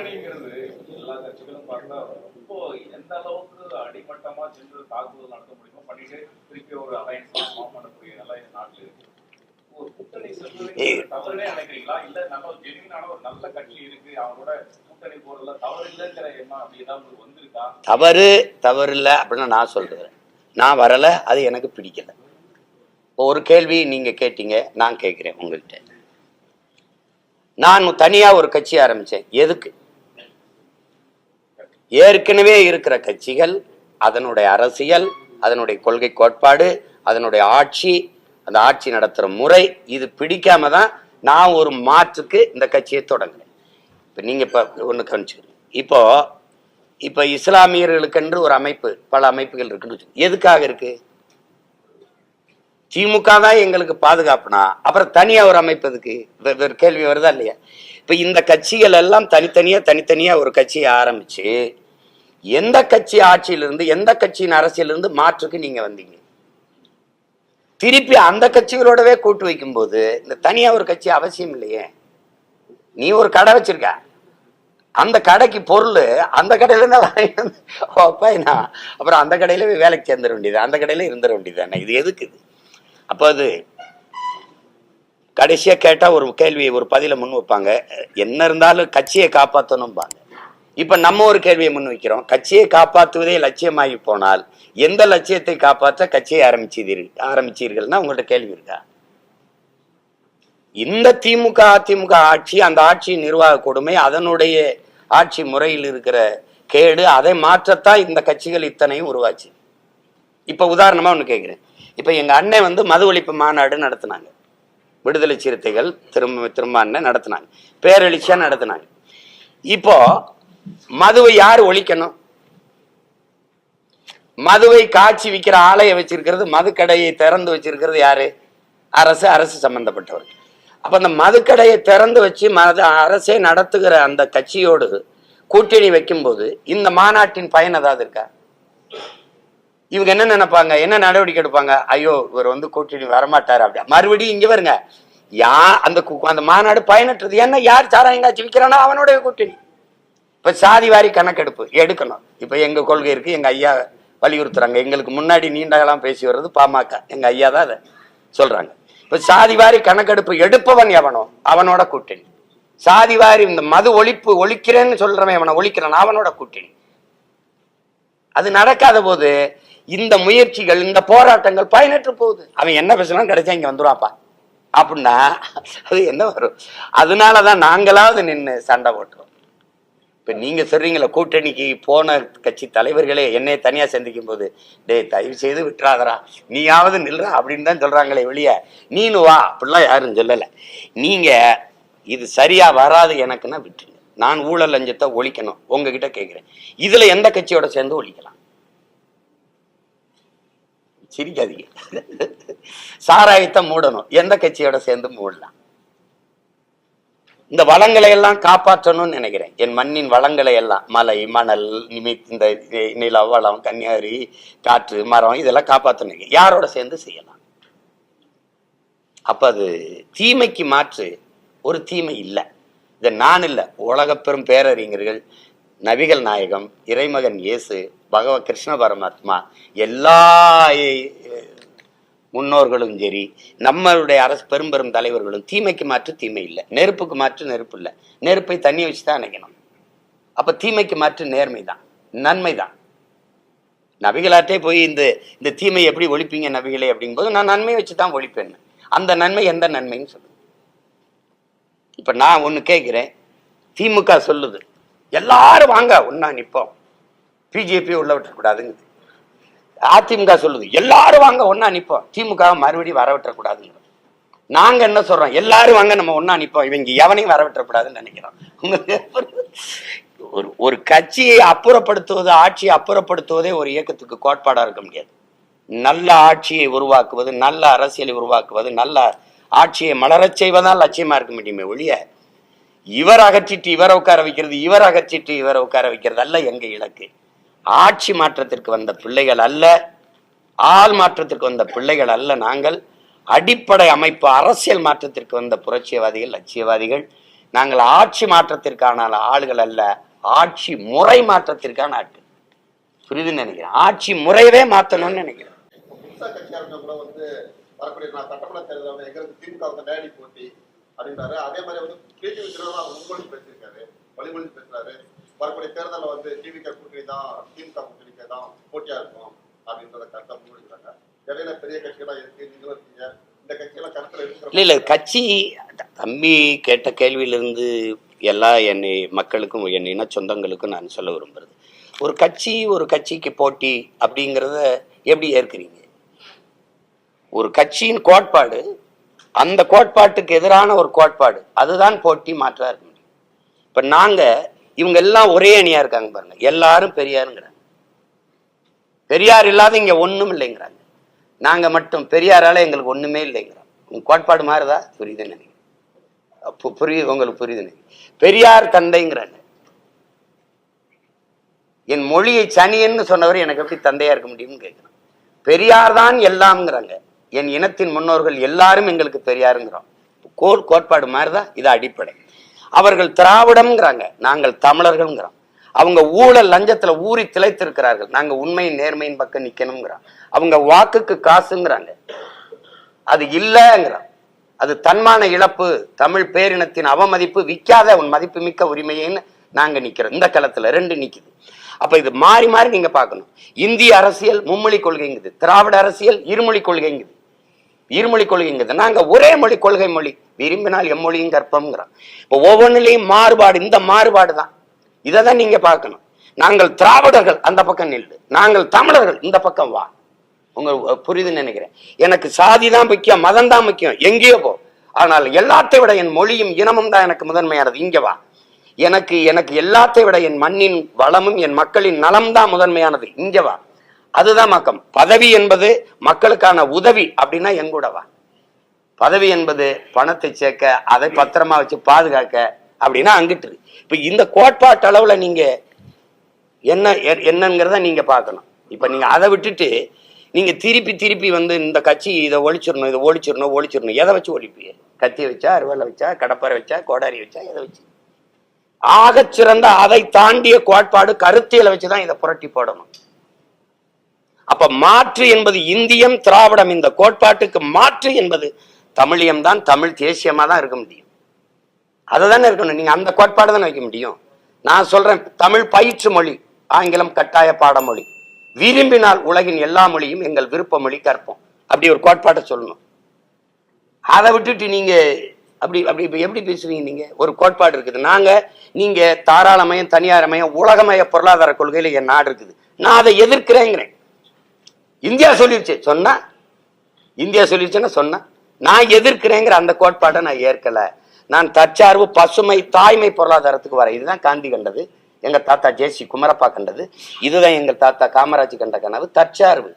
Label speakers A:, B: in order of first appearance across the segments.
A: கூட்டணிங்கிறது எல்லா கட்சிகளும் பார்த்தா இப்போ எந்த அளவுக்கு அடிமட்டமா சென்று தாக்குதல் நடத்த முடியுமோ பண்ணிட்டு திருப்பி ஒரு அலையன்ஸ் ஃபார்ம் பண்ணக்கூடிய நிலை இந்த நாட்டில் இருக்கு. ஒரு கூட்டணி செல்வது தவறுனே நினைக்கிறீங்களா? இல்ல நல்ல ஒரு ஜெனுவினான ஒரு நல்ல கட்சி இருக்கு அவங்களோட கூட்டணி போறதுல தவறு இல்லைங்கிற எண்ணம் அப்படி ஏதாவது வந்திருக்கா?
B: தவறு தவறு இல்லை அப்படின்னு நான் சொல்றேன். நான் வரலை அது எனக்கு பிடிக்கல. ஒரு கேள்வி நீங்க கேட்டீங்க நான் கேட்கிறேன் உங்கள்கிட்ட நான் தனியா ஒரு கட்சி ஆரம்பிச்சேன். எதுக்கு? ஏற்கனவே இருக்கிற கட்சிகள் அதனுடைய அரசியல் அதனுடைய கொள்கை கோட்பாடு அதனுடைய ஆட்சி அந்த ஆட்சி நடத்துகிற முறை இது பிடிக்காம தான் நான் ஒரு மாற்றுக்கு இந்த கட்சியை தொடங்கினேன் இப்போ நீங்கள் இப்போ ஒன்று கவனிச்சுக்கணும். இப்போ இப்போ இஸ்லாமியர்களுக்கென்று ஒரு அமைப்பு பல அமைப்புகள் இருக்குன்னு எதுக்காக இருக்கு? திமுக தான் எங்களுக்கு பாதுகாப்புனா அப்புறம் தனியாக ஒரு அமைப்பு எதுக்கு? கேள்வி வருதா இல்லையா? இப்போ இந்த கட்சிகள் எல்லாம் தனித்தனியாக தனித்தனியாக ஒரு கட்சியை ஆரம்பித்து எந்த கட்சி ஆட்சியிலிருந்து எந்த கட்சியின் அரசியலிருந்து மாற்றுக்கு நீங்க வந்தீங்க? திருப்பி அந்த கட்சிகளோடவே கூட்டு வைக்கும்போது இந்த தனியா ஒரு கட்சி அவசியம் இல்லையே? நீ ஒரு கடை வச்சிருக்க. அந்த கடைக்கு பொருள் அந்த கடையில இருந்தா அப்புறம் அந்த கடையில வேலைக்கு சேர்ந்துட வேண்டியது அந்த கடையில இருந்துட வேண்டியது இது எதுக்கு இது? அப்போ அது கடைசியா கேட்டா ஒரு கேள்வி ஒரு பதில முன் வைப்பாங்க. என்ன இருந்தாலும் கட்சியை காப்பாற்றணும்பாங்க இப்ப நம்ம ஒரு கேள்வியை முன் வைக்கிறோம் கட்சியை காப்பாற்றுவதே லட்சியமாகி போனால் எந்த லட்சியத்தை காப்பாற்ற கட்சியை ஆரம்பிச்சீர்கள் ஆரம்பிச்சீர்கள்னா உங்கள்ட்ட கேள்வி இருக்கா? இந்த திமுக அதிமுக ஆட்சி அந்த ஆட்சி நிர்வாக கொடுமை அதனுடைய ஆட்சி முறையில் இருக்கிற கேடு அதை மாற்றத்தான் இந்த கட்சிகள் இத்தனையும் உருவாச்சு. இப்ப உதாரணமா ஒன்று கேட்குறேன் இப்ப எங்க அண்ணன் வந்து மது ஒழிப்பு மாநாடு நடத்தினாங்க. விடுதலை சிறுத்தைகள் திரும்ப திரும்ப அண்ணன் நடத்தினாங்க. பேரெழுச்சியா நடத்தினாங்க. இப்போ மதுவை யார் ஒழிக்கணும்? மதுவை காட்சி விற்கிற ஆலையை வச்சிருக்கிறது மதுக்கடையை திறந்து வச்சிருக்கிறது யாரு? அரசு அரசு சம்பந்தப்பட்டவர்கள். அப்ப அந்த மதுக்கடையை திறந்து வச்சு மது அரசே நடத்துகிற அந்த கட்சியோடு கூட்டணி வைக்கும்போது இந்த மாநாட்டின் பயன் ஏதாவது இருக்கா? இவங்க என்ன நினைப்பாங்க? என்ன நடவடிக்கை எடுப்பாங்க? ஐயோ இவர் வந்து கூட்டணி வரமாட்டாரு அப்படி மறுபடியும் இங்க வருங்க. யா அந்த கு- அந்த மாநாடு பயனற்றது. ஏன்னா யார் சாராயங்காட்சி விற்கிறானோ அவனுடைய கூட்டணி. இப்போ சாதி வாரி கணக்கெடுப்பு எடுக்கணும். இப்போ எங்கள் கொள்கை இருக்குது எங்கள் ஐயா வலியுறுத்துறாங்க. எங்களுக்கு முன்னாடி நீண்ட காலம் பேசி வர்றது பாமக. எங்கள் ஐயா தான் அதை சொல்றாங்க. இப்போ சாதி வாரி கணக்கெடுப்பு எடுப்பவன் எவனோ அவனோட கூட்டணி. சாதி வாரி இந்த மது ஒழிப்பு ஒழிக்கிறேன்னு சொல்றவன் அவனை ஒழிக்கிறான் அவனோட கூட்டணி. அது நடக்காத போது இந்த முயற்சிகள் இந்த போராட்டங்கள் பயனற்று போகுது. அவன் என்ன பேசினாலும் கிடைச்சா இங்கே வந்துருவாப்பா அப்படின்னா அது என்ன வரும்? அதனாலதான் நாங்களாவது நின்று சண்டை போட்டுருவோம். இப்போ நீங்க சொல்றீங்களே கூட்டணிக்கு போன கட்சி தலைவர்களே என்னைய தனியாக சந்திக்கும் போது டேய் தயவு செய்து விட்டுறாதடா. நீயாவது நில்றா அப்படின்னு தான் சொல்றாங்களே வெளியே நீனு வா அப்படிலாம் யாரும் சொல்லலை. நீங்க இது சரியா வராது எனக்குன்னா விட்டுருங்க. நான் ஊழல் லஞ்சத்தை ஒழிக்கணும். உங்ககிட்ட கேட்குறேன் இதில் எந்த கட்சியோட சேர்ந்து ஒழிக்கலாம்? சிரிக்காதீங்க. சாராயத்தை மூடணும். எந்த கட்சியோட சேர்ந்து மூடலாம். இந்த வளங்களை எல்லாம் காப்பாற்றணும்னு நினைக்கிறேன். என் மண்ணின் வளங்களை எல்லாம் மலை மணல் நிமி இந்த நில வளம் காற்று மரம் இதெல்லாம் காப்பாற்றணும். யாரோட சேர்ந்து செய்யலாம்? அப்ப அது தீமைக்கு மாற்று ஒரு தீமை இல்லை. இது நான் இல்லை. உலகப் பெரும் பேரறிஞர்கள் நபிகள் நாயகம் இறைமகன் இயேசு பகவ கிருஷ்ண பரமாத்மா எல்லா முன்னோர்களும் சரி நம்மளுடைய அரசு பெரும் பெரும் தலைவர்களும் தீமைக்கு மாற்று தீமை இல்லை. நெருப்புக்கு மாற்று நெருப்பு இல்லை. நெருப்பை தண்ணி வச்சு தான் அணைக்கணும். அப்போ தீமைக்கு மாற்று நேர்மை தான் நன்மை தான். நபிகளாட்டே போய் இந்த இந்த தீமை எப்படி ஒழிப்பீங்க நபிகளே அப்படிங்கும்போது நான் நன்மையை வச்சு தான் ஒழிப்பேன் அந்த நன்மை எந்த நன்மைன்னு சொல்லுங்க. இப்போ நான் ஒன்று கேட்குறேன். திமுக சொல்லுது எல்லாரும் வாங்க ஒன்றா நிற்போம் பிஜேபி உள்ள விட்டுறக்கூடாதுங்குது. அதிமுக சொல்லுது எல்லாரும் வாங்க ஒன்னா நிப்போம். திமுக மறுபடியும் வர நாங்க என்ன சொல்றோம்? எல்லாரும் வாங்க நம்ம ஒன்னா நிப்போம். இவங்க எவனையும் வரவிட்டக்கூடாதுன்னு நினைக்கிறோம். உங்களுக்கு ஒரு ஒரு கட்சியை அப்புறப்படுத்துவது ஆட்சியை அப்புறப்படுத்துவதே ஒரு இயக்கத்துக்கு கோட்பாடா இருக்க முடியாது. நல்ல ஆட்சியை உருவாக்குவது நல்ல அரசியலை உருவாக்குவது நல்ல ஆட்சியை மலரச் செய்வதால் லட்சியமா இருக்க முடியுமே ஒழிய இவர் அகற்றிட்டு இவரை உட்கார வைக்கிறது இவர் அகற்றிட்டு இவரை உட்கார வைக்கிறது அல்ல எங்க இலக்கு. ஆட்சி மாற்றத்திற்கு வந்த பிள்ளைகள் அல்ல ஆள் மாற்றத்திற்கு வந்த பிள்ளைகள் அல்ல நாங்கள். அடிப்படை அமைப்பு அரசியல் மாற்றத்திற்கு வந்த புரட்சியவாதிகள் லட்சியவாதிகள். நாங்கள் ஆட்சி மாற்றத்திற்கான ஆளுகள் அல்ல ஆட்சி முறை மாற்றத்திற்கான ஆட்கள். புரியுதுன்னு நினைக்கிறேன். ஆட்சி முறையவே மாற்றணும்னு நினைக்கிறேன்.
C: அதே மாதிரி வந்து டிவி திருவிழா பேசியிருக்காரு பேசுறாரு. வரக்கூடிய தேர்தலில் வந்து டிவிக கூட்டணி தான் திமுக கூட்டணிக்கு தான் போட்டியாக இருக்கும் அப்படின்றத கருத்தை முன்மொழிக்கிறாங்க இடையில பெரிய கட்சிகளாக இருக்கு நீங்களும் இருக்கீங்க? இந்த கட்சியெல்லாம் கருத்துல
B: இல்ல இல்ல
C: இருக்கிற
B: கட்சி தம்பி கேட்ட கேள்வியிலிருந்து எல்லா என்னை மக்களுக்கும் என் இன சொந்தங்களுக்கும் நான் சொல்ல விரும்புறது. ஒரு கட்சி ஒரு கட்சிக்கு போட்டி அப்படிங்கிறத எப்படி ஏற்கிறீங்க? ஒரு கட்சியின் கோட்பாடு அந்த கோட்பாட்டுக்கு எதிரான ஒரு கோட்பாடு அதுதான் போட்டி மாற்றாக இருக்க முடியும். இப்போ நாங்கள் இவங்க எல்லாம் ஒரே அணியா இருக்காங்க பாருங்க. எல்லாரும் பெரியாருங்கிறாங்க. பெரியார் இல்லாத இங்க ஒண்ணும் இல்லைங்கிறாங்க. நாங்க மட்டும் பெரியாரால எங்களுக்கு ஒண்ணுமே இல்லைங்கிறோம் உங்க கோட்பாடு மாறுதா? புரியுதுன்னு நினைக்கிறேன். புரியுது உங்களுக்கு புரியுது பெரியார் தந்தைங்கிறாங்க. என் மொழியை சனியன்னு சொன்னவர் எனக்கு எப்படி தந்தையா இருக்க முடியும்னு கேட்கிறேன் பெரியார் தான் எல்லாம்ங்கிறாங்க. என் இனத்தின் முன்னோர்கள் எல்லாரும் எங்களுக்கு பெரியாருங்கிறோம். கோர் கோட்பாடு மாறுதா? இது அடிப்படை. அவர்கள் திராவிடம்ங்கிறாங்க. நாங்கள் தமிழர்கள்ங்கிறோம். அவங்க ஊழல் லஞ்சத்துல ஊறி திளைத்திருக்கிறார்கள். நாங்க உண்மையின் நேர்மையின் பக்கம் நிக்கணுங்கிறோம் அவங்க வாக்குக்கு காசுங்கிறாங்க. அது இல்லைங்கிறோம். அது தன்மான இழப்பு தமிழ் பேரினத்தின் அவமதிப்பு விற்காத உன் மதிப்பு மிக்க உரிமையேன்னு நாங்க நிக்கிறோம். இந்த களத்துல ரெண்டு நிக்குது. அப்ப இது மாறி மாறி நீங்க பார்க்கணும். இந்திய அரசியல் மும்மொழி கொள்கைங்குது. திராவிட அரசியல் இருமொழி கொள்கைங்குது. இருமொழி கொள்கைங்கிறது நாங்கள் ஒரே மொழி கொள்கை மொழி. விரும்பினால் எம்மொழியும் கற்பம்ங்கிறான். இப்போ ஒவ்வொன்றிலையும் மாறுபாடு இந்த மாறுபாடு தான். இதை தான் நீங்கள் பார்க்கணும். நாங்கள் திராவிடர்கள் அந்த பக்கம் நில்லு. நாங்கள் தமிழர்கள் இந்த பக்கம் வா. உங்க புரியுதுன்னு நினைக்கிறேன். எனக்கு சாதி தான் முக்கியம் மதம் தான் முக்கியம். எங்கேயோ போ. ஆனால் எல்லாத்தை விட என் மொழியும் இனமும் தான் எனக்கு முதன்மையானது. இங்கே வா. எனக்கு எனக்கு எல்லாத்தை விட என் மண்ணின் வளமும் என் மக்களின் நலம் தான் முதன்மையானது. இங்கே வா. அதுதான் மக்கம். பதவி என்பது மக்களுக்கான உதவி அப்படின்னா என் பதவி என்பது பணத்தை சேர்க்க அதை பத்திரமா வச்சு பாதுகாக்க அப்படின்னா அங்கிட்டு இருக்கு. இப்ப இந்த கோட்பாட்டு அளவுல நீங்க என்ன எ- என்னங்கிறத நீங்க பார்க்கணும். இப்ப நீங்க அதை விட்டுட்டு நீங்க திருப்பி திருப்பி வந்து இந்த கட்சி இதை ஒழிச்சிடணும் இதை ஒழிச்சிடணும் ஒழிச்சிடணும். எதை வச்சு ஒழிப்பீங்க? கத்தி வச்சா அறுவலை வச்சா கடப்பாரை வச்சா கோடாரி வச்சா எதை வச்சு? ஆகச் சிறந்த அதை தாண்டிய கோட்பாடு கருத்தியலை வச்சுதான் இதை புரட்டி போடணும். அப்ப மாற்று என்பது இந்தியம் திராவிடம் இந்த கோட்பாட்டுக்கு மாற்று என்பது தமிழியம் தான் தமிழ் தேசியமா தான் இருக்க முடியும். அதை தானே இருக்கணும். நீங்க அந்த கோட்பாடு தானே வைக்க முடியும். நான் சொல்றேன் தமிழ் பயிற்று மொழி ஆங்கிலம் கட்டாய பாடமொழி. விரும்பினால் உலகின் எல்லா மொழியும் எங்கள் விருப்ப மொழி கற்போம். அப்படி ஒரு கோட்பாட்டை சொல்லணும். அதை விட்டுட்டு நீங்க அப்படி அப்படி எப்படி பேசுறீங்க நீங்க? ஒரு கோட்பாடு இருக்குது. நாங்க நீங்க தாராளமயம் தனியாரமயம் உலகமய பொருளாதார கொள்கையில என் நாடு இருக்குது. நான் அதை எதிர்க்கிறேங்கிறேன். இந்தியா சொல்லிருச்சு. சொன்னா? இந்தியா சொல்லிருச்சுன்னா சொன்னா? நான் எதிர்க்கிறேங்கிற அந்த கோட்பாட்டை நான் ஏற்கல. நான் தற்சார்பு பசுமை தாய்மை பொருளாதாரத்துக்கு வரேன். இதுதான் காந்தி கண்டது எங்க தாத்தா ஜேசி குமரப்பா கண்டது. இதுதான் எங்கள் தாத்தா காமராஜ் கண்ட கனவு தற்சார்பு.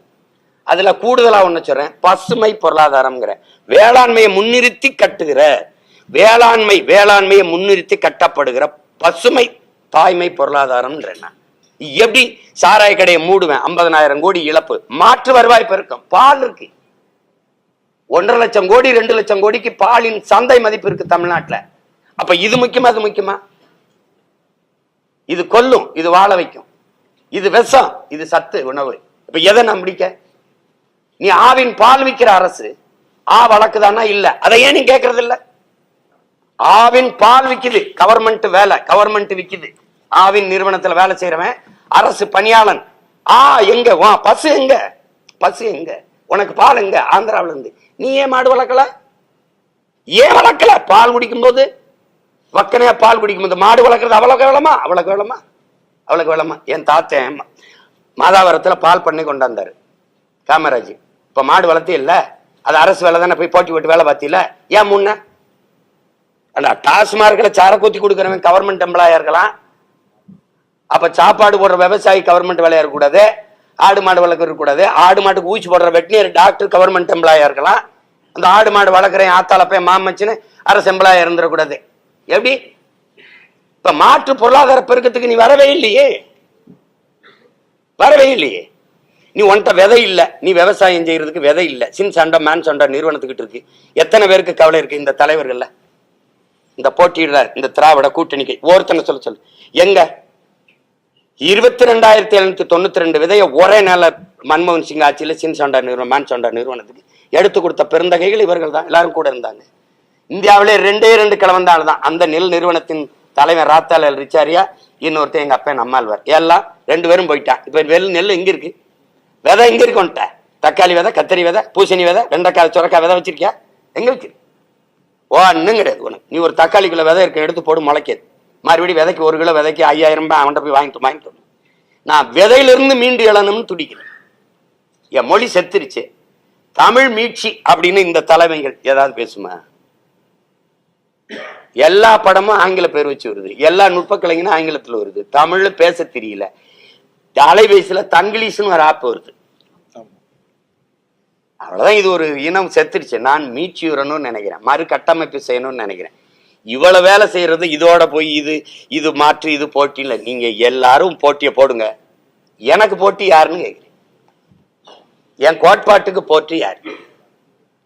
B: அதுல கூடுதலா ஒண்ணு சொல்றேன் பசுமை பொருளாதாரம்ங்கிற. வேளாண்மையை முன்னிறுத்தி கட்டுகிற வேளாண்மை வேளாண்மையை முன்னிறுத்தி கட்டப்படுகிற பசுமை தாய்மை பொருளாதாரம்ன்றேன் நான். எப்படி சாராய கடையை மூடுவேன்? ஐம்பதனாயிரம் கோடி இழப்பு. மாற்று வருவாய் பெருக்கம். பால் இருக்கு. ஒன்றரை லட்சம் கோடி ரெண்டு லட்சம் கோடிக்கு பாலின் சந்தை மதிப்பு இருக்கு தமிழ்நாட்டுல. அப்ப இது முக்கியமா அது முக்கியமா? இது கொல்லும் இது வாழ வைக்கும். இது விஷம் இது சத்து உணவு. இப்ப எதை நான் முடிக்க? நீ ஆவின் பால் விற்கிற அரசு. ஆ வழக்குதானா? இல்ல. அதை ஏன் நீ கேட்கறது இல்ல ஆவின் பால் விக்குது. கவர்மெண்ட் வேலை கவர்மெண்ட் விக்குது. ஆவின் நிறுவனத்துல வேலை செய்யறவன் அரசு பணியாளன். ஆ எங்க? வா பசு எங்க? பசு எங்க? உனக்கு பால் எங்க? ஆந்திராவில இருந்து. நீ ஏன் மாடு வளர்க்கல? ஏன் வளர்க்கல? பால் குடிக்கும் போது வக்கனையா பால் குடிக்கும் போது மாடு வளர்க்கறது அவ்வளவு வேளமா? அவ்வளவு வேளமா? அவ்வளவு வேளமா? என் தாத்தன் ம- மாதாவரத்துல பால் பண்ணி கொண்டாந்தாரு காமராஜ் இப்ப மாடு வளர்த்தே இல்ல. அது அரசு வேலை தானே? போய் போட்டி போட்டு வேலை பார்த்தில ஏன் முன்ன? அல்ல டாஸ்மார்க்ல சார கூத்தி கொடுக்குறவன் கவர்மெண்ட் எம்ப்ளாயா இருக்கலாம். அப்ப சாப்பாடு போடுற விவசாயி கவர்மெண்ட் வேலையா இருக்கக்கூடாது. ஆடு மாடு வளர்க்க இருக்கக்கூடாது. ஆடு மாட்டுக்கு ஊசி போடுற வெட்டினியர் டாக்டர் கவர்மெண்ட் எம்ப்ளாயா இருக்கலாம். அந்த ஆடு மாடு வளர்க்குறேன் ஆத்தாளப்பேன் போய் மாமச்சுன்னு அரசு எம்ப்ளாயா இருந்துடக்கூடாது. எப்படி? இப்ப மாற்று பொருளாதார பெருக்கத்துக்கு நீ வரவே இல்லையே. வரவே இல்லையே. நீ உன்கிட்ட விதை இல்லை. நீ விவசாயம் செய்யறதுக்கு விதை இல்லை. சின் சண்டை மேன் சண்டை நிறுவனத்துக்கிட்ட இருக்கு. எத்தனை பேருக்கு கவலை இருக்கு? இந்த தலைவர்கள்ல. இந்த போட்டியிடுறார். இந்த திராவிட கூட்டணிக்கு. ஒருத்தனை சொல்ல சொல்லு. எங்க? இருபத்தி ரெண்டாயிரத்தி எழுநூத்தி தொண்ணூத்தி ரெண்டு விதைய ஒரே நாள மன்மோகன் சிங் ஆட்சியில சின்சோண்டா நிறுவனம் மான்சோண்டா நிறுவனத்துக்கு எடுத்து கொடுத்த பெருந்தகைகள் இவர்கள் தான். எல்லாரும் கூட இருந்தாங்க. இந்தியாவிலே ரெண்டே ரெண்டு கிழவன் தான் தான் அந்த நெல் நிறுவனத்தின் தலைவர் ராத்தால் ரிச்சாரியா இன்னொருத்தன் எங்கள் அப்பன் நம்மாழ்வார். எல்லாம் ரெண்டு பேரும் போயிட்டான். இப்போ வெள் நெல் இங்கே இருக்கு. விதை இங்கே இருக்கு தக்காளி விதை கத்தரி விதை பூசணி விதை வெண்டைக்காய் சுரக்காய் விதை வச்சிருக்கியா? எங்க வச்சிரு ஒன்றும் கிடையாது உனக்கு. நீ ஒரு தக்காளிக்குள்ள விதை இருக்க எடுத்து போடு முளைக்காது. மறுபடியும் விதைக்கு ஒரு கிலோ விதைக்கு ஐயாயிரம் ரூபாய் அவன்கிட்ட போய் வாங்கிட்டு வாங்கிட்டு நான் விதையிலிருந்து மீண்டு எழணும்னு துடிக்கிறேன். என் மொழி செத்துருச்சு. தமிழ் மீட்சி அப்படின்னு இந்த தலைமைகள் ஏதாவது பேசுமா? எல்லா படமும் ஆங்கில பேர் வச்சு வருது. எல்லா நுட்ப கலைஞனும் ஆங்கிலத்துல வருது. தமிழ்ல பேச தெரியல. அலைபேசியில தங்கிலீஷ்னு ஒரு ஆப் வருது. அவ்வளவுதான் இது ஒரு இனம் செத்துருச்சு. நான் மீட்சியுறணும்னு நினைக்கிறேன். மறு கட்டமைப்பு செய்யணும்னு நினைக்கிறேன். இவ்வளவு வேலை செய்யறது இதோட போய் இது இது மாற்று இது போட்டியில் நீங்க எல்லாரும் போட்டியை போடுங்க. எனக்கு போட்டி யாருன்னு கேட்குறேன் என் கோட்பாட்டுக்கு போட்டி யார்?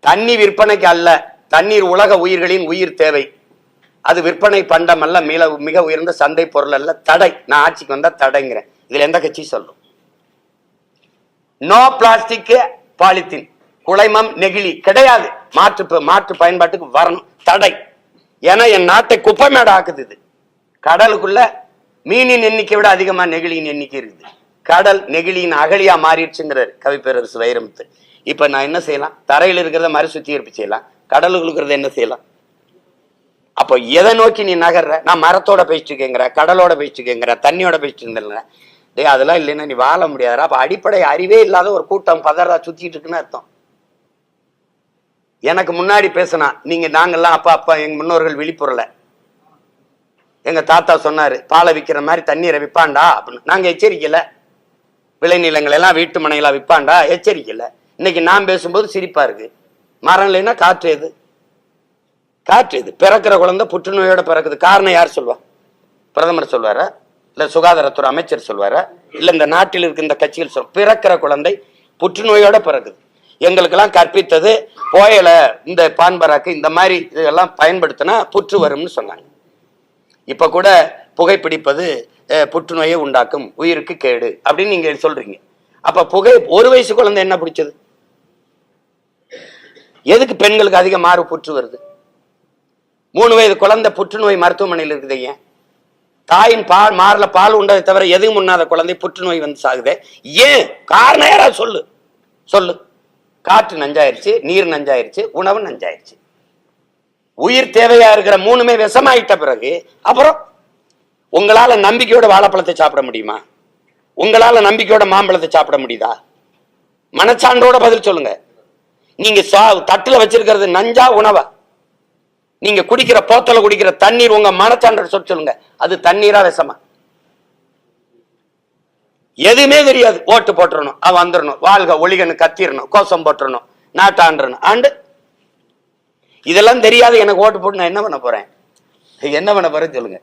B: தண்ணி விற்பனைக்கு அல்ல. தண்ணீர் உலக உயிர்களின் உயிர் தேவை. அது விற்பனை பண்டம் அல்ல மிக மிக உயர்ந்த சந்தை பொருள் அல்ல தடை. நான் ஆட்சிக்கு வந்தா தடைங்கிறேன். இதுல எந்த கட்சி சொல்லும்? நோ பிளாஸ்டிக் பாலித்தீன் குளைமம் நெகிழி கிடையாது. மாற்று மாற்று பயன்பாட்டுக்கு வரணும். தடை. ஏன்னா என் நாட்டை குப்பை மேட ஆக்குது இது. கடலுக்குள்ள மீனின் எண்ணிக்கை விட அதிகமா நெகிழியின் எண்ணிக்கை இருக்குது. கடல் நெகிழியின் அகழியா மாறிடுச்சுங்கிறார் கவிப்பேரரசு வைரமுத்து. இப்ப நான் என்ன செய்யலாம்? தரையில் இருக்கிறத மறு சுத்திகரிப்பு செய்யலாம். கடலுக்குள்ள இருக்கிறத என்ன செய்யலாம்? அப்போ எதை நோக்கி நீ நகர்ற? நான் மரத்தோட பேசிட்டு இருக்கேங்கிற கடலோட பேசிட்டு இருக்கேங்கிற தண்ணியோட பேசிட்டு இருந்தேன் டே அதெல்லாம் இல்லைன்னா நீ வாழ முடியாதுடா. அப்ப அடிப்படை அறிவே இல்லாத ஒரு கூட்டம் பதறதா சுத்திட்டு இருக்குன்னு அர்த்தம். எனக்கு முன்னாடி பேசினா நீங்க நாங்கள்லாம் அப்பா அப்பா எங்க முன்னோர்கள் விழிப்புறல. எங்க தாத்தா சொன்னாரு பாலை விற்கிற மாதிரி தண்ணீரை விற்பாண்டா அப்படின்னு. நாங்க எச்சரிக்கல. விளைநிலங்கள் எல்லாம் வீட்டு மனைகளா விற்பாண்டா எச்சரிக்கல. இன்னைக்கு நான் பேசும்போது சிரிப்பா இருக்கு. மரம் இல்லைன்னா காற்று எது? காற்று இது பிறக்கிற குழந்தை புற்றுநோயோட பிறக்குது. காரணம் யார் சொல்வா? பிரதமர் சொல்வாரா? இல்ல சுகாதாரத்துறை அமைச்சர் சொல்வாரா? இல்ல இந்த நாட்டில் இருக்க இந்த கட்சிகள் சொல் பிறக்கிற குழந்தை புற்றுநோயோட பிறக்குது. எங்களுக்கெல்லாம் கற்பித்தது போயலை இந்த பான்பராக்கு இந்த மாதிரி இதெல்லாம் பயன்படுத்தினா புற்று வரும்னு சொன்னாங்க. இப்போ கூட புகைப்பிடிப்பது புற்றுநோயை உண்டாக்கும் உயிருக்கு கேடு அப்படின்னு நீங்கள் சொல்கிறீங்க அப்போ புகை ஒரு வயசு குழந்தை என்ன பிடிச்சது? எதுக்கு பெண்களுக்கு அதிக மாறு புற்று வருது? மூணு வயது குழந்தை புற்றுநோய் மருத்துவமனையில் இருக்குது ஏன் தாயின் பால் மாறல பால் உண்டதை தவிர எதுவும் உண்ணாத குழந்தை புற்றுநோய் வந்து சாகுதே. ஏன்? காரணம் யாராவது சொல்லு. சொல்லு. காற்று நஞ்சாயிருச்சு நீர் நஞ்சாயிருச்சு உணவு நஞ்சாயிருச்சு. உயிர் தேவையா இருக்கிற மூணுமே விஷமாயிட்ட பிறகு அப்புறம் உங்களால நம்பிக்கையோட வாழைப்பழத்தை சாப்பிட முடியுமா? உங்களால நம்பிக்கையோட மாம்பழத்தை சாப்பிட முடியுதா? மனச்சான்றோட பதில் சொல்லுங்க. நீங்க சா- தட்டுல வச்சிருக்கிறது நஞ்சா உணவா? நீங்க குடிக்கிற போத்தல குடிக்கிற தண்ணீர் உங்க மனச்சான்ற சொல் சொல்லுங்க. அது தண்ணீரா விஷமா? எதுவுமே தெரியாது. ஓட்டு போட்டுறணும். அவன் வந்துடணும் வாழ்க ஒளிகன்னு கத்திரணும் கோஷம் போட்டுறணும். நாட்டாண்டணும் ஆண்டு இதெல்லாம் தெரியாது. எனக்கு ஓட்டு போட்டு நான் என்ன பண்ண போறேன்? என்ன பண்ண போறேன்னு சொல்லுங்க.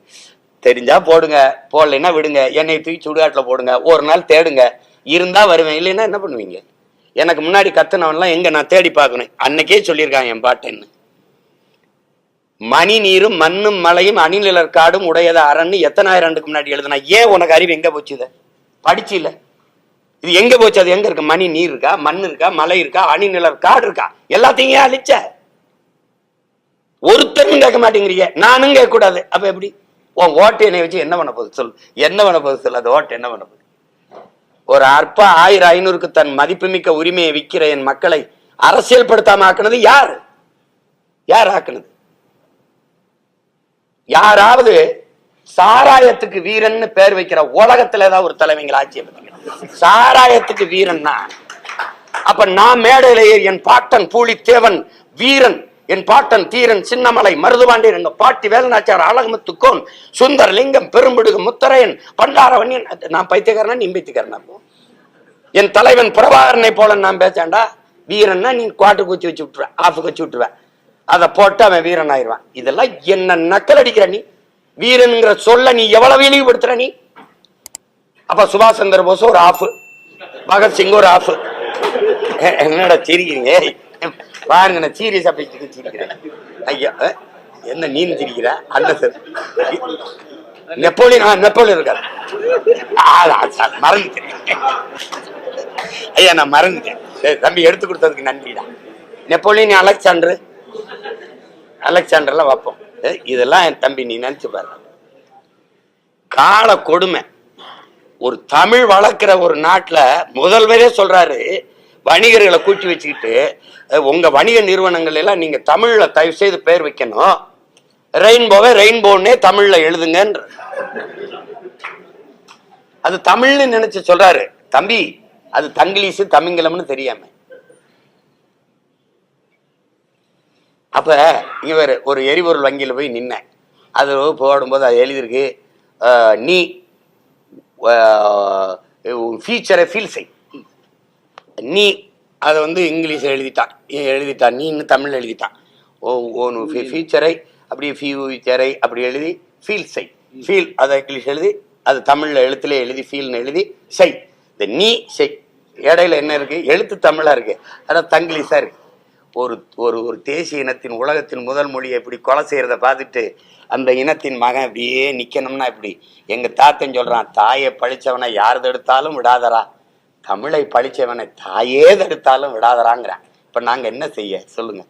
B: தெரிஞ்சா போடுங்க. போடலைன்னா விடுங்க. என்னை தூக்கி சுடுகாட்டில் போடுங்க. ஒரு நாள் தேடுங்க. இருந்தா வருவேன். இல்லைன்னா என்ன பண்ணுவீங்க? எனக்கு முன்னாடி கத்துனவன்லாம் எங்க நான் தேடி பார்க்கணும். அன்னைக்கே சொல்லியிருக்காங்க என் பாட்டேன்னு. மணி நீரும் மண்ணும் மலையும் அணிநிலர் காடும் உடையது? அரண்னு எத்தனாயிரம் ஆண்டுக்கு முன்னாடி எழுதுனா? ஏன் உனக்கு அறிவு எங்க போச்சு படிச்சு இல்லை இது எங்க போச்சு? அது எங்க இருக்கு? மணி நீர் இருக்கா? மண் இருக்கா? மலை இருக்கா? அணிநிலர் காடு இருக்கா? எல்லாத்தையும் ஏன் அழிச்ச? ஒருத்தரும் கேட்க மாட்டேங்கிறீங்க நானும் கேட்க கூடாது அப்ப எப்படி? உன் ஓட்டு என்னை வச்சு என்ன பண்ண போகுது? சொல்லு. என்ன பண்ண போகுது சொல்லு? அது ஓட்டு என்ன பண்ண போகுது? ஒரு அற்ப ஆயிரம் ஐநூறுக்கு தன் மதிப்புமிக்க உரிமையை விற்கிற என் மக்களை அரசியல் படுத்தாம ஆக்குனது யார்? யார் ஆக்குனது? யாராவது சாராயத்துக்கு வீரன்னு பேர் வைக்கிற உலகத்துல ஏதாவது ஒரு தலைவங்களை ஆட்சி சாராயத்துக்கு வீரன்னா அப்ப நான் மேடையில ஏறி என் பாட்டன் பூலித்தேவன் வீரன் என் பாட்டன் தீரன் சின்னமலை மருதுபாண்டியன் எங்க பாட்டி வேலநாச்சார் அழகுமுத்துக்கோன் சுந்தர் லிங்கம் பெரும்பிடுகு முத்தரையன் பண்டாரவன்யன் நான் பைத்தியக்காரனா நீ பைத்தியக்காரனா என் தலைவன் பிரபாகரனை போல நான் பேசாண்டா வீரன்னா நீ குவாட்டு குச்சி வச்சு விட்டுருவேன் ஆஃபு வச்சு விட்டுருவேன் அதை போட்டு அவன் வீரன் ஆயிடுவான் இதெல்லாம் என்ன நக்கல் அடிக்கிற நீ? வீரனுங்கிற சொல்ல நீ எவ்வளவு இழிவுபடுத்துற நீ? அப்ப சுபாஷ் சந்திர போஸ் ஒரு ஆஃப் பகத்சிங் ஒரு ஆஃப் என்னடா சிரிக்கிறீங்க? பாருங்க நான் சீரியஸா பேசிட்டு சிரிக்கிறேன். ஐயா என்ன நீ சிரிக்கிற? அந்த சார் நெப்போலியன் ஆ, நெப்போலியன் இருக்காரு. ஆ, மறந்துட்டேன். ஐயா நான் மறந்துட்டேன். சரி தம்பி எடுத்து கொடுத்ததுக்கு நன்றிடா. Napoleon Alexander. அலெக்சாண்டர்லாம் வைப்போம். இதெல்லாம் என் தம்பி நீ நினைச்சு பாரு. கால கொடுமை. ஒரு தமிழ் வளர்க்குற ஒரு நாட்டுல முதல்வரே சொல்றாரு வணிகர்களை கூட்டி வச்சுக்கிட்டு உங்க வணிக நிறுவனங்கள் எல்லாம் நீங்க தமிழ்ல தயவு செய்து பேர் வைக்கணும். ரெயின்போவை ரெயின்போன்னே தமிழ்ல எழுதுங்கன்ற. அது தமிழ்னு நினைச்சு சொல்றாரு. தம்பி அது தங்கிலீஷு தமிங்கிலம்னு தெரியாம. அப்ப வேற ஒரு எரிபொருள் வங்கியில போய் நின்னேன் அது போடும்போது அது எழுதியிருக்கு நீ ஃபீச்சரை ஃபீல் செய். நீ அதை வந்து இங்கிலீஷில் எழுதிட்டான். எழுதிட்டான். நீ இன்னும் தமிழ் எழுதிட்டான். ஓ ஓனு ஃபீச்சரை அப்படியே ஃபியூச்சரை அப்படி எழுதி ஃபீல் செய். ஃபீல் அதை இங்கிலீஷ் எழுதி அது தமிழில் எழுத்துல எழுதி ஃபீல்னு எழுதி செய். இந்த நீ செய். இடையில என்ன இருக்கு? எழுத்து தமிழா இருக்கு. ஆனால் தங்கிலீஷா இருக்கு. ஒரு ஒரு ஒரு தேசிய இனத்தின் உலகத்தின் முதல் மொழியை இப்படி கொலை செய்கிறத பார்த்துட்டு அந்த இனத்தின் மகன் அப்படியே நிற்கணும்னா இப்படி? எங்கள் தாத்தன் சொல்கிறான் தாயை பழிச்சவனை யார் தடுத்தாலும் விடாதரா தமிழை பழிச்சவனை தாயே தடுத்தாலும் விடாதராங்கிறான் இப்போ நாங்கள் என்ன செய்ய? சொல்லுங்கள்